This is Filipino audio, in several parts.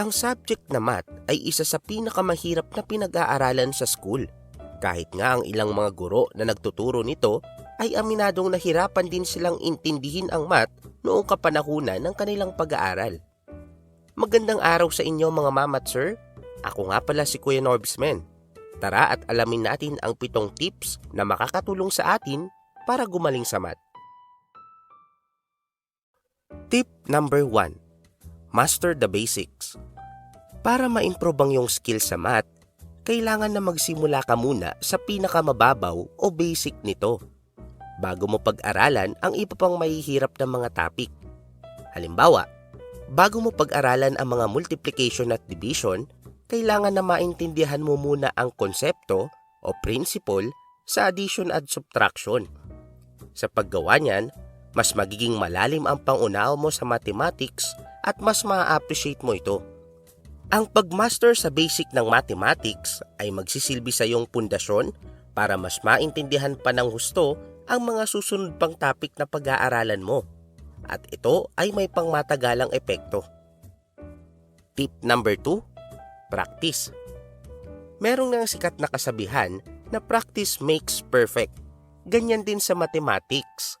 Ang subject na math ay isa sa pinakamahirap na pinag-aaralan sa school. Kahit nga ang ilang mga guro na nagtuturo nito ay aminadong nahirapan din silang intindihin ang math noong kapanahunan ng kanilang pag-aaral. Magandang araw sa inyo mga mamat sir. Ako nga pala si Kuya Norbsman. Tara at alamin natin ang pitong tips na makakatulong sa atin para gumaling sa math. Tip number 1. Master the basics. Para ma-improve ang iyong skill sa math, kailangan na magsimula ka muna sa pinakamababaw o basic nito bago mo pag-aralan ang iba pang mahihirap na mga topic. Halimbawa, bago mo pag-aralan ang mga multiplication at division, kailangan na maintindihan mo muna ang konsepto o principle sa addition at subtraction. Sa paggawa niyan, mas magiging malalim ang pangunawa mo sa mathematics at mas ma-appreciate mo ito. Ang pagmaster sa basic ng mathematics ay magsisilbi sa iyong pundasyon para mas maintindihan pa ng husto ang mga susunod pang topic na pag-aaralan mo. At ito ay may pangmatagalang epekto. Tip number 2, practice. Merong nang sikat na kasabihan na practice makes perfect. Ganyan din sa mathematics.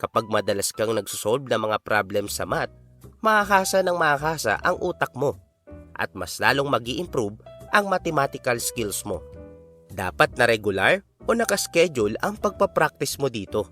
Kapag madalas kang nagsosolve ng mga problem sa math, makakasa ng makakasa ang utak mo at mas lalong mag improve ang mathematical skills mo. Dapat na regular o nakaschedule ang pagpapractice mo dito.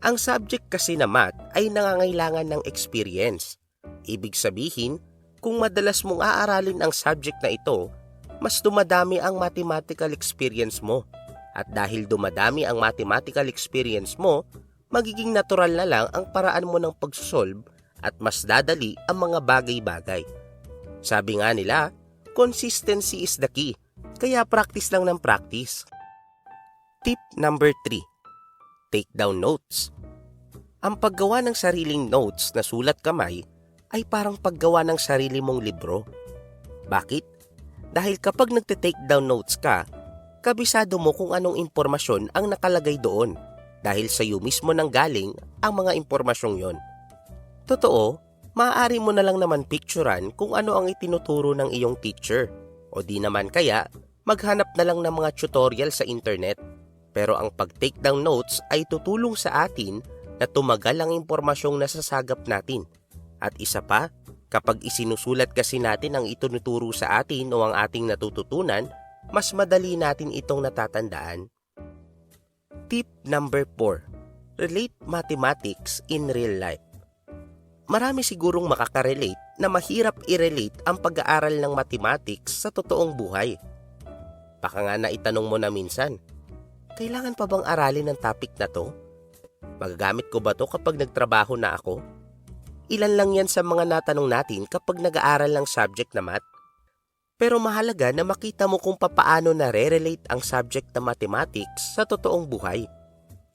Ang subject kasi na math ay nangangailangan ng experience. Ibig sabihin, kung madalas mong aaralin ang subject na ito, mas dumadami ang mathematical experience mo. At dahil dumadami ang mathematical experience mo, magiging natural na lang ang paraan mo ng pagsosolve at mas dadali ang mga bagay-bagay. Sabi nga nila, consistency is the key, kaya practice lang ng practice. Tip number 3. Take down notes. Ang paggawa ng sariling notes na sulat kamay ay parang paggawa ng sarili mong libro. Bakit? Dahil kapag nagte-take down notes ka, kabisado mo kung anong impormasyon ang nakalagay doon dahil sa iyo mismo nang galing ang mga impormasyong yon. Totoo, maaari mo na lang naman picturean kung ano ang itinuturo ng iyong teacher. O di naman kaya, maghanap na lang ng mga tutorial sa internet. Pero ang pag-take down notes ay tutulong sa atin na tumagal ang impormasyong nasasagap natin. At isa pa, kapag isinusulat kasi natin ang itinuturo sa atin o ang ating natututunan, mas madali natin itong natatandaan. Tip number 4. Relate mathematics in real life marami sigurong makaka-relate na mahirap i-relate ang pag-aaral ng mathematics sa totoong buhay. Baka nga naitanong mo na minsan, kailangan pa bang aralin ng topic na to? Magagamit ko ba to kapag nagtrabaho na ako? Ilan lang yan sa mga natanong natin kapag nag-aaral ng subject na math? Pero mahalaga na makita mo kung papaano na re-relate ang subject na mathematics sa totoong buhay.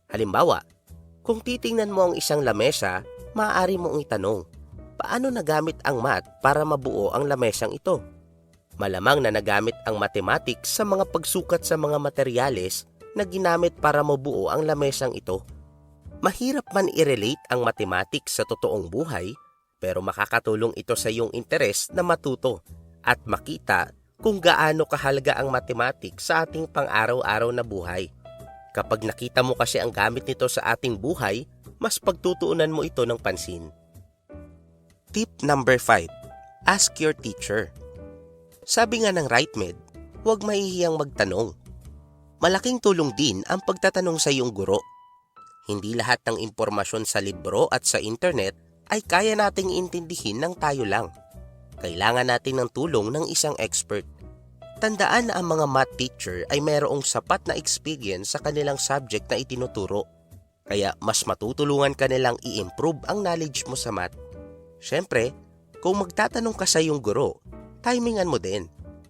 Halimbawa, kung titingnan mo ang isang lamesa maaari mong itanong, paano nagamit ang math para mabuo ang lamesang ito? Malamang na nagamit ang mathematics sa mga pagsukat sa mga materyales na ginamit para mabuo ang lamesang ito. Mahirap man i-relate ang mathematics sa totoong buhay, pero makakatulong ito sa iyong interes na matuto at makita kung gaano kahalaga ang mathematics sa ating pang-araw-araw na buhay. Kapag nakita mo kasi ang gamit nito sa ating buhay, mas pagtutuunan mo ito ng pansin. Tip number 5. Ask your teacher. Sabi nga ng RightMed, huwag mahihiyang magtanong. Malaking tulong din ang pagtatanong sa iyong guro. Hindi lahat ng impormasyon sa libro at sa internet ay kaya nating intindihin ng tayo lang. Kailangan natin ng tulong ng isang expert. Tandaan na ang mga math teacher ay mayroong sapat na experience sa kanilang subject na itinuturo kaya mas matutulungan ka nilang i-improve ang knowledge mo sa math. Siyempre, kung magtatanong ka sa iyong guro, timingan mo din.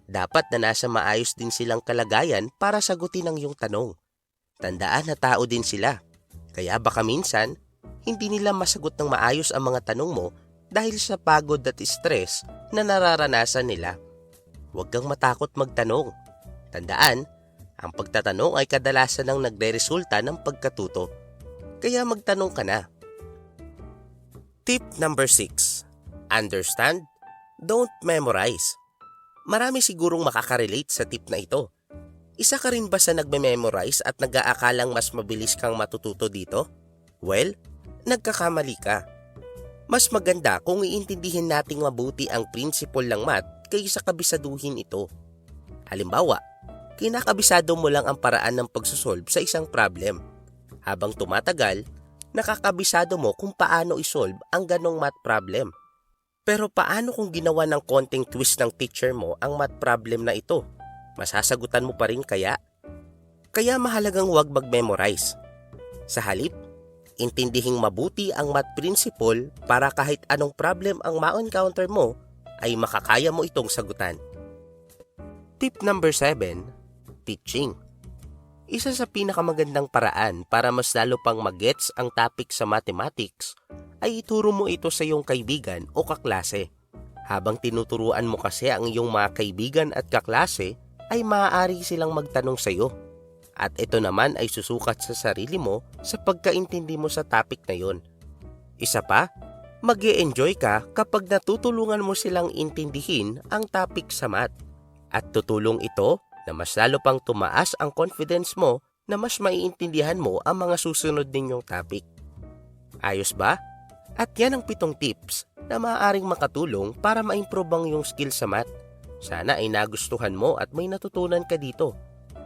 Dapat na nasa maayos din silang kalagayan para sagutin ang iyong tanong. Tandaan na tao din sila. Kaya baka minsan, hindi nila masagot ng maayos ang mga tanong mo dahil sa pagod at stress na nararanasan nila. Huwag kang matakot magtanong. Tandaan, ang pagtatanong ay kadalasan ng nagre-resulta ng pagkatuto. Kaya magtanong ka na. Tip number 6. Understand, Don't memorize. Marami sigurong makakarelate sa tip na ito. Isa ka rin ba sa nagme-memorize at nag-aakalang mas mabilis kang matututo dito? Well, nagkakamali ka. Mas maganda kung iintindihin nating mabuti ang principle ng math kaysa kabisaduhin ito. Halimbawa, kinakabisado mo lang ang paraan ng pagsosolve sa isang problem. Habang tumatagal, nakakabisado mo kung paano isolve ang ganong math problem. Pero paano kung ginawa ng konting twist ng teacher mo ang math problem na ito? Masasagutan mo pa rin kaya? Kaya mahalagang huwag mag-memorize. Sa halip, intindihing mabuti ang math principle para kahit anong problem ang ma-encounter mo ay makakaya mo itong sagutan. Tip number 7, teaching. Isa sa pinakamagandang paraan para mas lalo pang magets ang topic sa mathematics ay ituro mo ito sa iyong kaibigan o kaklase. Habang tinuturuan mo kasi ang iyong mga kaibigan at kaklase, ay maaari silang magtanong sa iyo. At ito naman ay susukat sa sarili mo sa pagkaintindi mo sa topic na yon. Isa pa, mag enjoy ka kapag natutulungan mo silang intindihin ang topic sa math. At tutulong ito na mas lalo pang tumaas ang confidence mo na mas maiintindihan mo ang mga susunod ninyong topic. Ayos ba? At yan ang pitong tips na maaaring makatulong para ma-improve ang iyong skill sa math. Sana ay nagustuhan mo at may natutunan ka dito.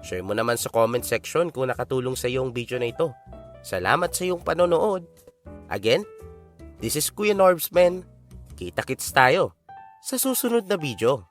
Share mo naman sa comment section kung nakatulong sa iyong video na ito. Salamat sa iyong panonood. Again, this is Kuya Norbsman. Kita-kits tayo sa susunod na video.